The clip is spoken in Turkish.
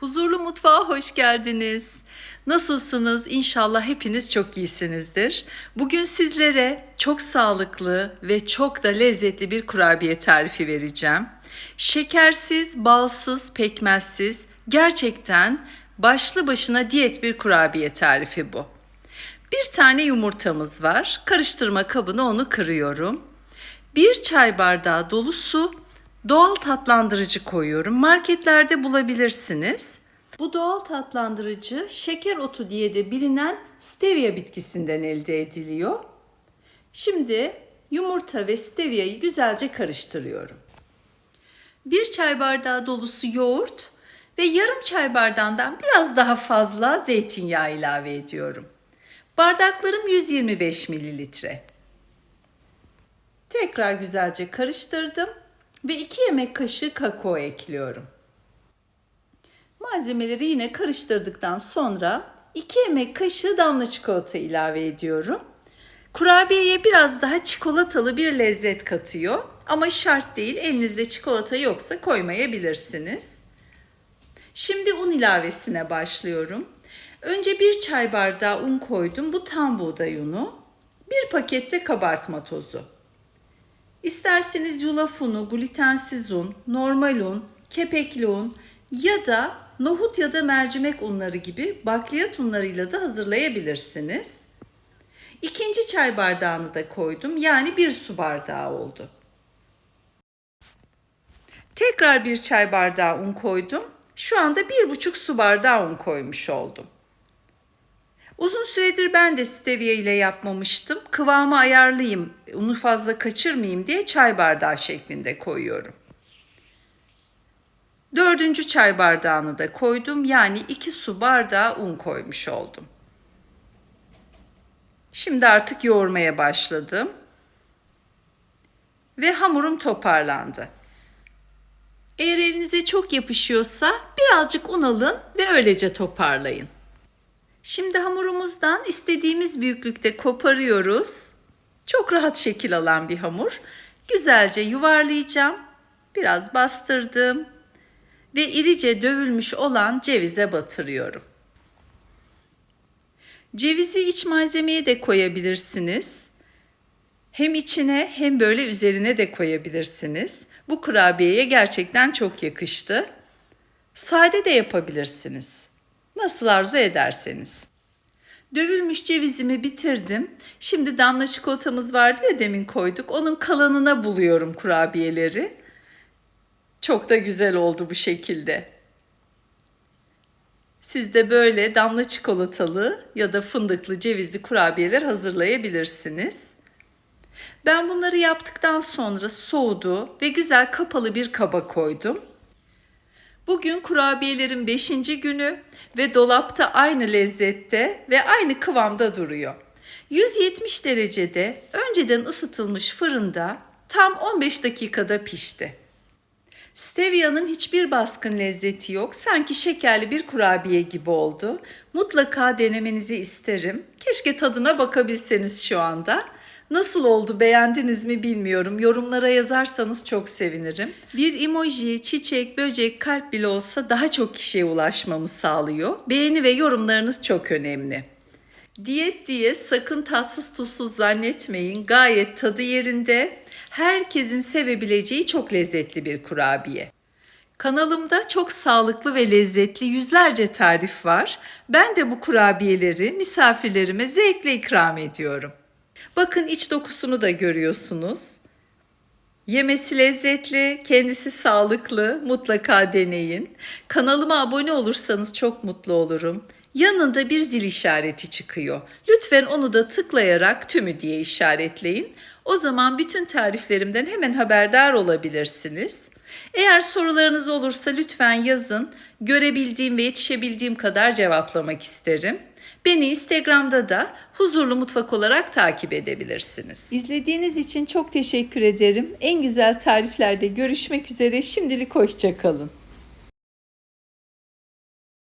Huzurlu mutfağa hoş geldiniz. Nasılsınız? İnşallah hepiniz çok iyisinizdir. Bugün sizlere çok sağlıklı ve çok da lezzetli bir kurabiye tarifi vereceğim. Şekersiz, balsız, pekmezsiz, gerçekten başlı başına diyet bir kurabiye tarifi bu. Bir tane yumurtamız var. Karıştırma kabına onu kırıyorum. Bir çay bardağı dolu su, doğal tatlandırıcı koyuyorum. Marketlerde bulabilirsiniz. Bu doğal tatlandırıcı şeker otu diye de bilinen stevia bitkisinden elde ediliyor. Şimdi yumurta ve stevia'yı güzelce karıştırıyorum. Bir çay bardağı dolusu yoğurt ve yarım çay bardağından biraz daha fazla zeytinyağı ilave ediyorum. Bardaklarım 125 mililitre. Tekrar güzelce karıştırdım ve 2 yemek kaşığı kakao ekliyorum. Malzemeleri yine karıştırdıktan sonra 2 yemek kaşığı damla çikolata ilave ediyorum. Kurabiyeye biraz daha çikolatalı bir lezzet katıyor ama şart değil. Elinizde çikolata yoksa koymayabilirsiniz. Şimdi un ilavesine başlıyorum. Önce bir çay bardağı un koydum. Bu tam buğday unu. Bir pakette kabartma tozu. İsterseniz yulaf unu, glutensiz un, normal un, kepekli un ya da nohut ya da mercimek unları gibi bakliyat unlarıyla da hazırlayabilirsiniz. İkinci çay bardağını da koydum. Yani bir su bardağı oldu. Tekrar bir çay bardağı un koydum. Şu anda bir buçuk su bardağı un koymuş oldum. Uzun süredir ben de stevia ile yapmamıştım. Kıvamı ayarlayayım, unu fazla kaçırmayayım diye çay bardağı şeklinde koyuyorum. Dördüncü çay bardağını da koydum. Yani iki su bardağı un koymuş oldum. Şimdi artık yoğurmaya başladım. Ve hamurum toparlandı. Eğer elinize çok yapışıyorsa birazcık un alın ve öylece toparlayın. Şimdi hamurumuzdan istediğimiz büyüklükte koparıyoruz. Çok rahat şekil alan bir hamur. Güzelce yuvarlayacağım. Biraz bastırdım ve irice dövülmüş olan cevize batırıyorum. Cevizi iç malzemeye de koyabilirsiniz. Hem içine hem böyle üzerine de koyabilirsiniz. Bu kurabiyeye gerçekten çok yakıştı. Sade de yapabilirsiniz. Nasıl arzu ederseniz. Dövülmüş cevizimi bitirdim. Şimdi damla çikolatamız vardı ya demin koyduk. Onun kalanına buluyorum kurabiyeleri. Çok da güzel oldu bu şekilde. Siz de böyle damla çikolatalı ya da fındıklı cevizli kurabiyeler hazırlayabilirsiniz. Ben bunları yaptıktan sonra soğudu ve güzel kapalı bir kaba koydum. Bugün kurabiyelerin 5. günü ve dolapta aynı lezzette ve aynı kıvamda duruyor. 170 derecede önceden ısıtılmış fırında tam 15 dakikada pişti. Stevia'nın hiçbir baskın lezzeti yok. Sanki şekerli bir kurabiye gibi oldu. Mutlaka denemenizi isterim. Keşke tadına bakabilseniz şu anda. Nasıl oldu beğendiniz mi bilmiyorum. Yorumlara yazarsanız çok sevinirim. Bir emoji, çiçek, böcek, kalp bile olsa daha çok kişiye ulaşmamı sağlıyor. Beğeni ve yorumlarınız çok önemli. Diyet diye sakın tatsız tuzsuz zannetmeyin. Gayet tadı yerinde. Herkesin sevebileceği çok lezzetli bir kurabiye. Kanalımda çok sağlıklı ve lezzetli yüzlerce tarif var. Ben de bu kurabiyeleri misafirlerime zevkle ikram ediyorum. Bakın iç dokusunu da görüyorsunuz. Yemesi lezzetli, kendisi sağlıklı. Mutlaka deneyin. Kanalıma abone olursanız çok mutlu olurum. Yanında bir zil işareti çıkıyor. Lütfen onu da tıklayarak tümü diye işaretleyin. O zaman bütün tariflerimden hemen haberdar olabilirsiniz. Eğer sorularınız olursa lütfen yazın. Görebildiğim ve yetişebildiğim kadar cevaplamak isterim. Beni Instagram'da da huzurlu mutfak olarak takip edebilirsiniz. İzlediğiniz için çok teşekkür ederim. En güzel tariflerde görüşmek üzere. Şimdilik hoşçakalın.